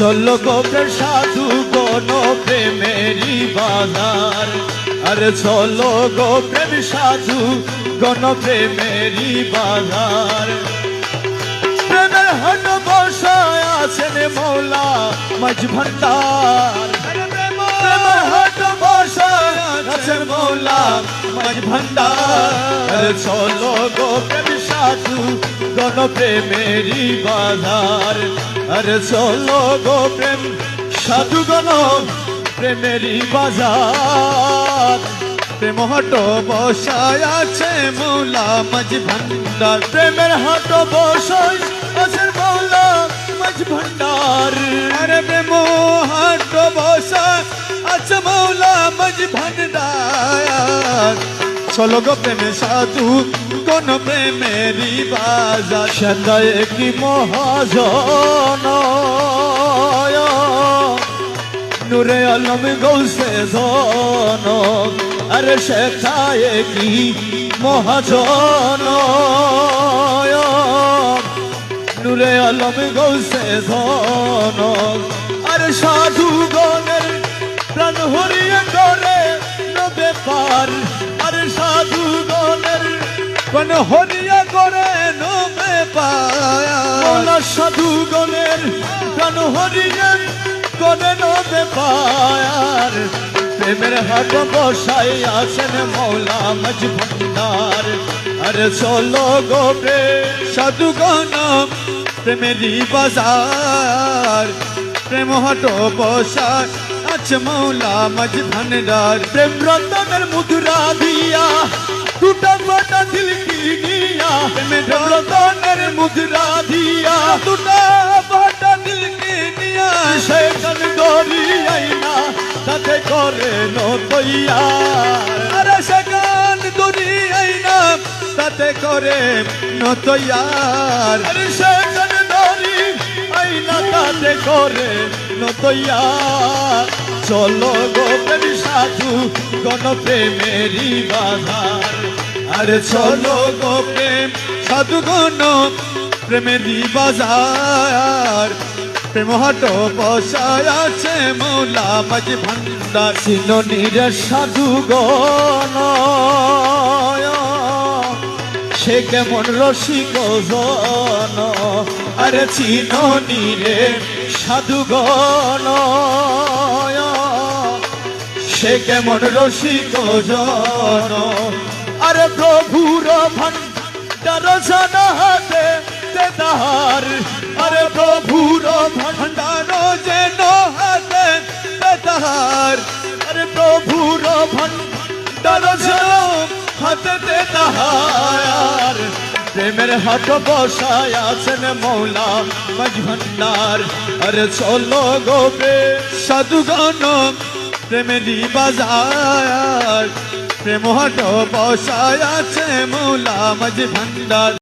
চলো গো সাধু গণ প্রেমেরি বাজার? আরে চলো গো প্রেম সাধু গণ প্রেমেরি বাজার। প্রেমের হট বসায় আছেন মৌলা মাঝ ভান্ডার প্রেমের হট বসায় আছেন মৌলা মাঝ ভান্ডার, চলো গো প্রেম সাধু গণ প্রেমেরি বাজার আরে চলো গো প্রেম সাধু গণ প্রেমেরি বাজার। প্রেম হট বসায় আছে মৌলা, মাঝ ভান্ডার। প্রেমের হট বসায় আছে মৌলা, মাঝ ভান্ডার। আরে প্রেম হট বসায় আছে মৌলা, মাঝ ভান্ডার। চলো গো প্রেমে সাধু, কোন প্রেমেরই বাজার সন্ধ্যায় কি মহাজন নূরে আলম গৌসে জন আরে শেখায় কি মহাজন নূরে আলম গৌসে জন আরে সাধু গণের প্রাণ হরিয়ে করে নবে পার। প্রাণ হরিয়ে করে নবে পার সাধু গণের প্রাণ হরিয়ে করে নবে পার প্রেমের হাত বসাই আছেন মৌলা মজ ভণ্ডার আরে চলো গো সাধু গণ প্রেমেরই বাজার। প্রেম হাট বসাই আছে মৌলা মজ ভণ্ডার প্রেম রতনের মুদ্রা দিয়া টুটা ফাটা দিল কি নিয়া প্রেম রতনের মুদ্রা দিয়া। টুটা ফাটা দিল কি নিয়া সেখান গরি আইনা তাতে করে নতইয়া। আরে সেখান দরি আইনা তাতে করে নতইয়ার আরে সেখান দরি আইনা তাতে করে নতইয়া। চলো গো সাধু গণ প্রেমেরি বাজার। আরে চলো গো প্রেম সাধু গণ প্রেমেরি বাজার। প্রেম হাট বসায় আছে মৌলা মাঝ ভান্ডার সিননির সাধু গণ সে কেমন রসিক জন, আরে চিননি রে সাধুগণ সে কেমন রসিক জন আরে প্রভুর ভান্ডার জন হাতে তাহার, আরে প্রভুর ভান্ডার যেন হাতে তাহার, আরে প্রভুর ভান্ডার যেন হাতে তাহার। প্রেমের হাট বসায় আছেন মৌলা মাঝ ভান্ডার আরে চলো গো প্রেম সাধুগণ প্রেমেরই বাজার। প্রেম হট বসায় আছে মৌলা মাঝ ভান্ডার